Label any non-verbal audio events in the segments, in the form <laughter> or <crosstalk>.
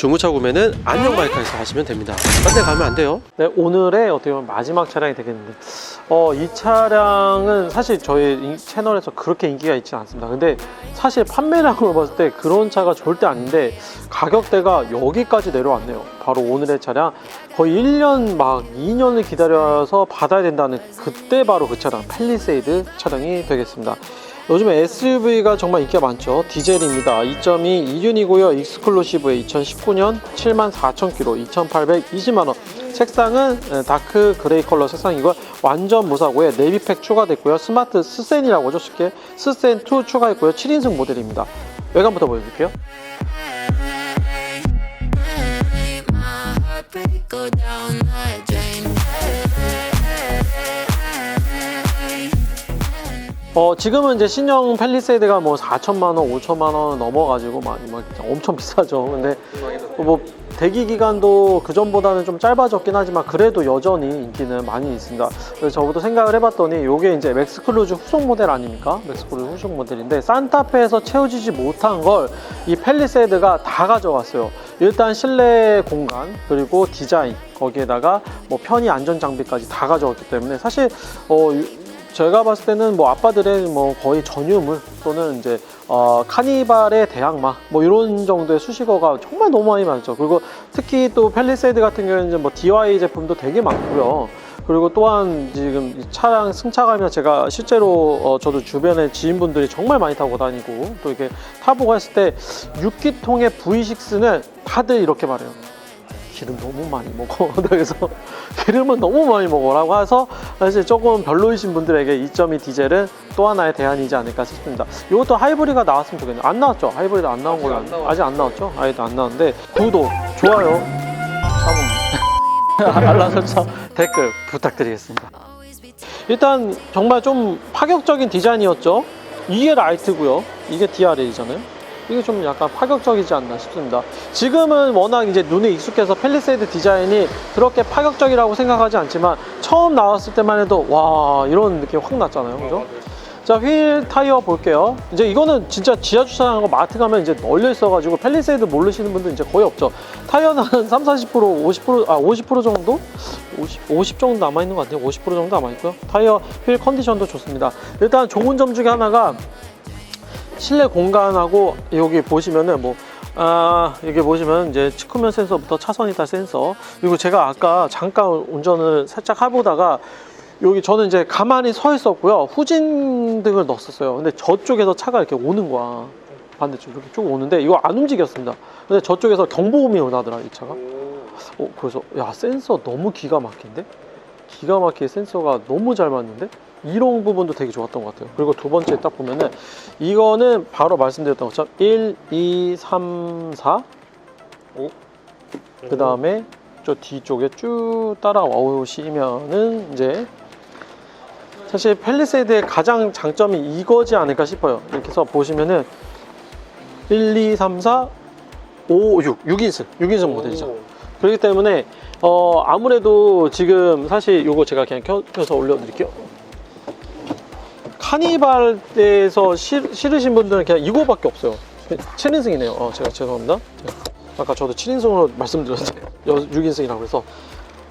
중고차 구매는 안녕 바이크에서 하시면 됩니다. 딴 데 가면 안 돼요. 네, 오늘의 어떻게 보면 마지막 차량이 되겠는데, 어, 이 차량은 사실 저희 이 채널에서 그렇게 인기가 있지 않습니다. 근데 사실 판매량으로 봤을 때 그런 차가 절대 아닌데, 가격대가 여기까지 내려왔네요. 바로 오늘의 차량. 거의 1년 막 2년을 기다려서 받아야 된다는 그때 바로 그 차량, 팰리세이드 차량이 되겠습니다. 요즘에 SUV가 정말 인기가 많죠. 디젤입니다. 2.2 2륜이고요. 익스클루시브에 2019년 74,000km, 2,820만원. 색상은 에, 다크 그레이 컬러 색상이고요. 완전 무사고에 네비팩 추가됐고요. 스마트 스센이라고 하죠. 쉽게 스센2 추가했고요. 7인승 모델입니다. 외관부터 보여드릴게요. 어, 지금은 이제 신형 팰리세이드가 뭐 4천만 원, 5천만 원 넘어가지고 막, 막 엄청 <laughs> 비싸죠. 근데 뭐 대기 기간도 그 전보다는 좀 짧아졌긴 하지만 그래도 여전히 인기는 많이 있습니다. 그래서 저부터 생각을 해봤더니 이게 이제 맥스클루즈 후속 모델 아닙니까? 맥스클루즈 후속 모델인데 산타페에서 채워지지 못한 걸 이 팰리세이드가 다 가져갔어요. 일단 실내 공간 그리고 디자인 거기에다가 뭐 편의 안전 장비까지 다 가져왔기 때문에 사실 어, 제가 봤을 때는 뭐 아빠들의 뭐 거의 전유물 또는 이제 어, 카니발의 대항마 뭐 이런 정도의 수식어가 정말 너무 많이 많죠. 그리고 특히 또 팰리세이드 같은 경우에는 뭐 DIY 제품도 되게 많고요. 그리고 또한 지금 이 차량 승차감이나 제가 실제로 어, 저도 주변에 지인분들이 정말 많이 타고 다니고 또 이렇게 타보고 했을 때 6기통의 V6는 다들 이렇게 말해요. 기름 너무 많이 먹어. <laughs> 그래서 기름은 너무 많이 먹어라고 해서 사실 조금 별로이신 분들에게 2.2 디젤은 또 하나의 대안이지 않을까 싶습니다. 이것도 하이브리드가 나왔으면 좋겠네요. 안 나왔죠? 하이브리드 안 나온 걸로 아직 아직 안 나왔죠? 아직도 안 나왔는데 구독, 좋아요, <laughs> 알람 설정, 댓글 부탁드리겠습니다. 일단 정말 좀 파격적인 디자인이었죠. 이게 라이트고요. 이게 DRL이잖아요. 이게 좀 약간 파격적이지 않나 싶습니다. 지금은 워낙 이제 눈에 익숙해서 팰리세이드 디자인이 그렇게 파격적이라고 생각하지 않지만 처음 나왔을 때만 해도 와 이런 느낌 확 났잖아요. 그죠? 자, 휠 타이어 볼게요. 이제 이거는 진짜 지하 주차장하고 마트 가면 이제 널려 있어가지고 팰리세이드 모르시는 분들 이제 거의 없죠. 타이어는 한 3, 40%, 50%, 아, 50% 정도? 50, 50 정도 남아있는 것 같아요. 50% 정도 남아있고요. 타이어 휠 컨디션도 좋습니다. 일단 좋은 점 중에 하나가 실내 공간하고 여기 보시면은 뭐 아, 여기 보시면 이제 측후면 센서부터 차선 이탈 센서. 그리고 제가 아까 잠깐 운전을 살짝 해보다가 여기 저는 이제 가만히 서 있었고요. 후진 등을 넣었었어요. 근데 저쪽에서 차가 이렇게 오는 거야. 반대쪽 이렇게 쭉 오는데 이거 안 움직였습니다. 근데 저쪽에서 경보음이 나더라 이 차가. 어, 그래서 야 센서 너무 기가 막힌데? 기가 막히게 센서가 너무 잘 맞는데 이런 부분도 되게 좋았던 것 같아요. 그리고 두 번째 딱 보면은 이거는 바로 말씀드렸던 것처럼 1, 2, 3, 4, 5. 그 다음에 저 뒤쪽에 쭉 따라오시면은 이제 사실 팰리세이드의 가장 장점이 이거지 않을까 싶어요. 이렇게 해서 보시면은 1, 2, 3, 4, 5, 6, 6인승, 6인승 모델이죠. 그렇기 때문에 어 아무래도 지금 사실 요거 제가 그냥 켜, 켜서 올려드릴게요. 카니발에서 실, 실으신 분들은 그냥 이거밖에 없어요. 7인승이네요. 어, 제가 죄송합니다. 네. 아까 저도 7인승으로 말씀드렸는데 6인승이라고 해서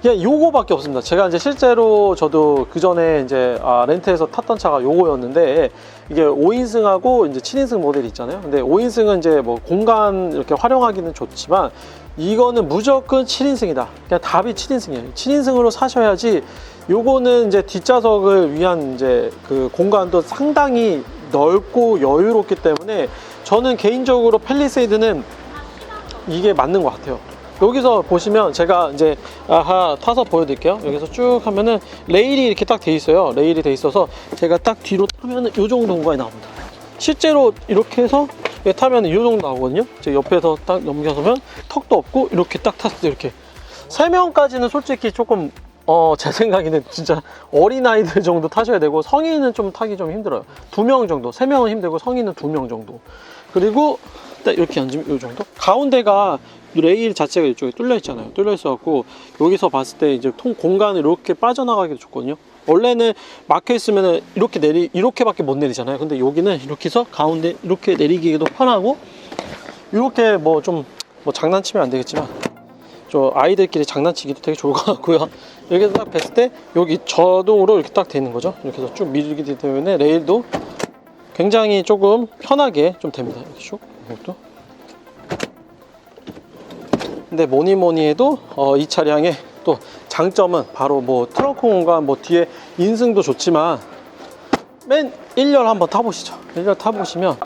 그냥 요거밖에 없습니다. 제가 이제 실제로 저도 그 전에 이제 아, 렌트해서 탔던 차가 요거였는데 이게 5인승하고 이제 7인승 모델이 있잖아요. 근데 5인승은 이제 뭐 공간 이렇게 활용하기는 좋지만 이거는 무조건 7인승이다. 그냥 답이 7인승이에요. 7인승으로 사셔야지 요거는 이제 뒷좌석을 위한 이제 그 공간도 상당히 넓고 여유롭기 때문에 저는 개인적으로 팰리세이드는 이게 맞는 것 같아요. 여기서 보시면 제가 이제 아하 타서 보여드릴게요. 여기서 쭉 하면은 레일이 이렇게 딱 돼 있어요. 레일이 돼 있어서 제가 딱 뒤로 타면은 이 정도 공간이 나옵니다. 실제로 이렇게 해서 타면 이 정도 나오거든요. 제가 옆에서 딱 넘겨서면 턱도 없고 이렇게 딱 탔을 때 이렇게 세 명까지는 솔직히 조금 어 <laughs> 제 생각에는 진짜 어린 아이들 정도 타셔야 되고 성인은 좀 타기 좀 힘들어요. 두 명 정도, 세 명은 힘들고 성인은 두 명 정도. 그리고 딱 이렇게 앉으면 이 정도. 가운데가 레일 자체가 이쪽에 뚫려 있잖아요. 뚫려 있어갖고 여기서 봤을 때 이제 통 공간이 이렇게 빠져나가기도 좋거든요. 원래는 막혀 있으면 이렇게 내리 이렇게밖에 못 내리잖아요. 근데 여기는 이렇게 해서 가운데 이렇게 내리기도 편하고 이렇게 뭐 좀뭐 장난치면 안 되겠지만 저 아이들끼리 장난치기도 되게 좋을 것 같고요. <laughs> 여기서 딱 뵀을 때 여기 저동으로 이렇게 딱 되는 거죠. 이렇게 해서 쭉 밀기 때문에 레일도 굉장히 조금 편하게 좀 됩니다. 이렇게 쭉 이것도. 근데 뭐니 뭐니 해도 어, 이 차량의 또 장점은 바로 뭐 트렁크 공간 뭐 뒤에 인승도 좋지만 맨 1열 한번 타보시죠. 1열 타보시면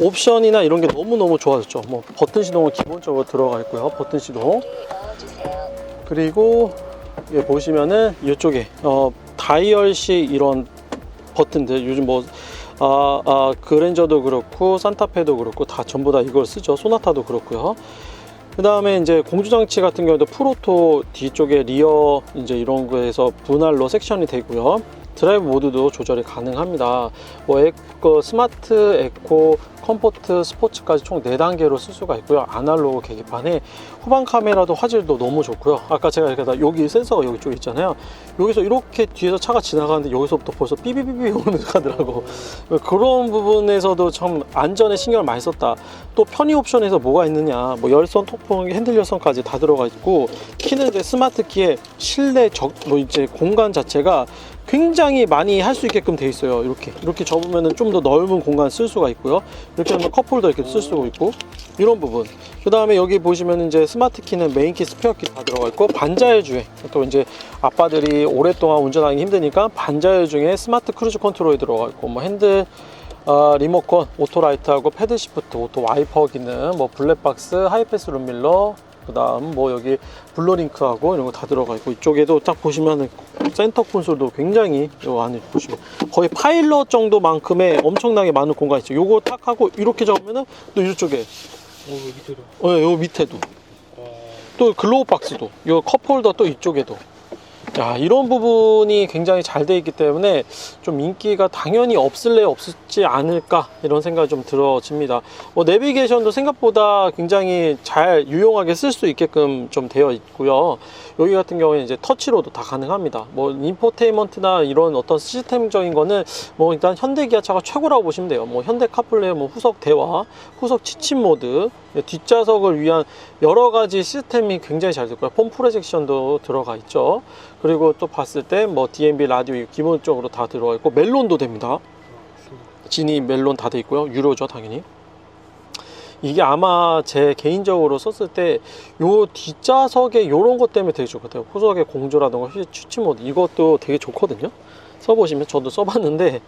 옵션이나 이런 게 너무너무 좋아졌죠. 뭐 버튼 시동은 기본적으로 들어가 있고요. 버튼 시동. 그리고 보시면은 이쪽에 어, 다이얼식 이런 버튼들 요즘 뭐 아, 아, 그랜저도 그렇고 산타페도 그렇고 다 전부 다 이걸 쓰죠. 소나타도 그렇고요. 그 다음에 이제 공조장치 같은 경우도 프로토 뒤쪽에 리어 이제 이런 거에서 분할로 섹션이 되고요. 드라이브 모드도 조절이 가능합니다. 뭐 에코, 스마트, 에코, 컴포트, 스포츠까지 총 4단계로 쓸 수가 있고요. 아날로그 계기판에 후방 카메라도 화질도 너무 좋고요. 아까 제가 이렇게 다 여기 센서가 여기 쪽에 있잖아요. 여기서 이렇게 뒤에서 차가 지나가는데 여기서부터 벌써 삐비비비 오면서 가더라고. 그런 부분에서도 참 안전에 신경을 많이 썼다. 또 편의 옵션에서 뭐가 있느냐. 뭐 열선, 통풍, 핸들 열선까지 다 들어가 있고 키는 이제 스마트 키에 실내 적, 뭐 이제 공간 자체가 굉장히 많이 할 수 있게끔 돼 있어요. 이렇게 이렇게 접으면은 좀더 넓은 공간 쓸 수가 있고요. 이렇게 하면 컵홀더 이렇게 쓸 수가 있고 이런 부분. 그 다음에 여기 보시면 이제 스마트 키는 메인 키, 스페어 키 다 들어가 있고 반자율 주행. 또 이제 아빠들이 오랫동안 운전하기 힘드니까 반자율 중에 스마트 크루즈 컨트롤이 들어가 있고 뭐 핸들 어, 리모컨, 오토 라이트하고 패드 시프트, 오토 와이퍼 기능, 뭐 블랙박스, 하이패스 룸밀러, 그 다음 뭐 여기 블러링크하고 이런 거 다 들어가 있고 이쪽에도 딱 보시면은 센터 콘솔도 굉장히 요 안에 보시면 거의 파일럿 정도만큼의 엄청나게 많은 공간이 있죠. 요거 딱 하고 이렇게 잡으면은 또 이쪽에 오 밑에도? 어, 요 밑에도. 또 글로우 박스도. 요 컵홀더 또 이쪽에도 야 이런 부분이 굉장히 잘 돼 있기 때문에 좀 인기가 당연히 없을래 없지 않을까 이런 생각이 좀 들어집니다. 뭐 내비게이션도 생각보다 굉장히 잘 유용하게 쓸 수 있게끔 좀 되어 있고요. 여기 같은 경우에 이제 터치로도 다 가능합니다. 뭐 인포테인먼트나 이런 어떤 시스템적인 거는 뭐 일단 현대 기아차가 최고라고 보시면 돼요. 뭐 현대 카플레이 뭐 후석 대화 후석 지침 모드 뒷좌석을 위한 여러 가지 시스템이 굉장히 잘 됐고요. 폼 프로젝션도 들어가 있죠. 그리고 또 봤을 때 뭐 DMB 라디오 기본적으로 다 들어가 있고 멜론도 됩니다. 진이 멜론 다 돼 있고요. 유료죠, 당연히. 이게 아마 제 개인적으로 썼을 때 요 뒷좌석에 요런 것 때문에 되게 좋거든요. 후석의 공조라던가 휴지 모드 이것도 되게 좋거든요. 써보시면 저도 써봤는데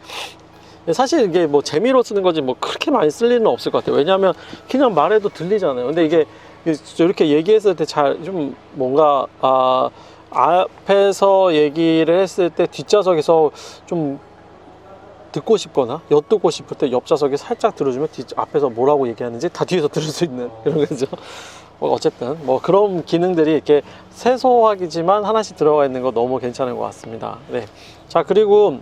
사실 이게 뭐 재미로 쓰는 거지 뭐 그렇게 많이 쓸 일은 없을 것 같아요. 왜냐하면 그냥 말해도 들리잖아요. 근데 이게 이렇게 얘기했을 때 잘 좀 뭔가 아 앞에서 얘기를 했을 때 뒷좌석에서 좀 듣고 싶거나 엿듣고 싶을 때 옆좌석에 살짝 들어주면 뒷 앞에서 뭐라고 얘기하는지 다 뒤에서 들을 수 있는 <laughs> 그런 거죠. 뭐 어쨌든 뭐 그런 기능들이 이렇게 세소하기지만 하나씩 들어가 있는 거 너무 괜찮은 것 같습니다. 네. 자 그리고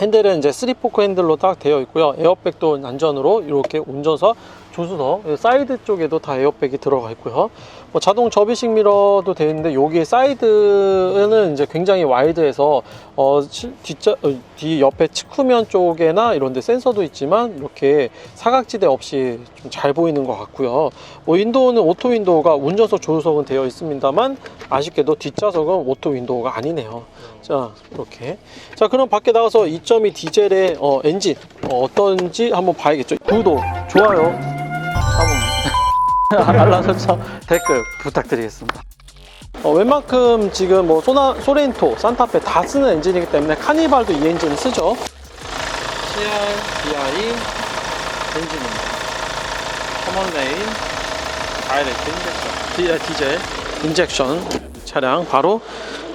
핸들은 이제 3포크 핸들로 딱 되어 있고요. 에어백도 안전으로 이렇게 운전석, 조수석, 사이드 쪽에도 다 에어백이 들어가 있고요. 뭐 자동 접이식 미러도 되어 있는데 여기 사이드는 이제 굉장히 와이드해서 어, 실- 뒷자, 어, 뒤 옆에 측후면 쪽에나 이런 데 센서도 있지만 이렇게 사각지대 없이 좀 잘 보이는 것 같고요. 뭐 윈도우는 오토 윈도우가 운전석, 조수석은 되어 있습니다만 아쉽게도 뒷좌석은 오토 윈도우가 아니네요. 자 이렇게 자 그럼 밖에 나가서 2.2 디젤의 어, 엔진 어, 어떤지 한번 봐야겠죠 구독 좋아요 알람 설정 댓글 부탁드리겠습니다. 어, 웬만큼 지금 뭐 소나, 소렌토, 산타페 다 쓰는 엔진이기 때문에 카니발도 이 엔진을 쓰죠. CR, DI 엔진입니다. 커먼 레인 다이렉트 인젝션 디, 아, 디젤 인젝션 차량 바로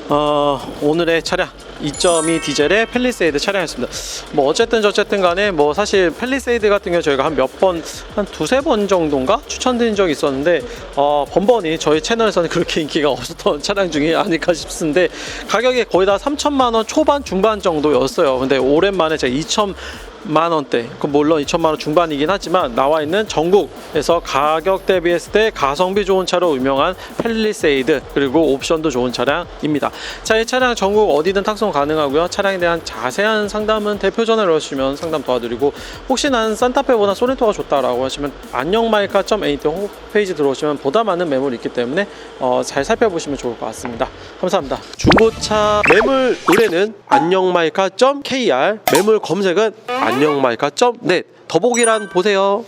어, 오늘의 차량 2.2 디젤의 펠리세이드 차량이었습니다. 뭐 어쨌든 저쨌든 간에 뭐 사실 펠리세이드 같은 경우 저희가 한 몇 번 한 두세 번 정도인가 추천드린 적이 있었는데 어, 번번이 저희 채널에서는 그렇게 인기가 없었던 차량 중에 아닐까 싶은데 가격이 거의 다 3천만 원 초반 중반 정도였어요. 근데 오랜만에 제가 2천 2천 만 원대. 그 물론 2천만 원 중반이긴 하지만 나와 있는 전국에서 가격 대비했을 때 가성비 좋은 차로 유명한 펠리세이드 그리고 옵션도 좋은 차량입니다. 자, 이 차량 전국 어디든 탁송 가능하고요. 차량에 대한 자세한 상담은 대표 전화를 주시면 상담 도와드리고 혹시 난 산타페보다 소렌토가 좋다라고 하시면 안녕마이카.at 홈페이지 들어오시면 보다 많은 매물이 있기 때문에 어, 잘 살펴보시면 좋을 것 같습니다. 감사합니다. 중고차 매물 의뢰는 안녕마이카.kr 매물 검색은 안녕마이카.net 더보기란 보세요.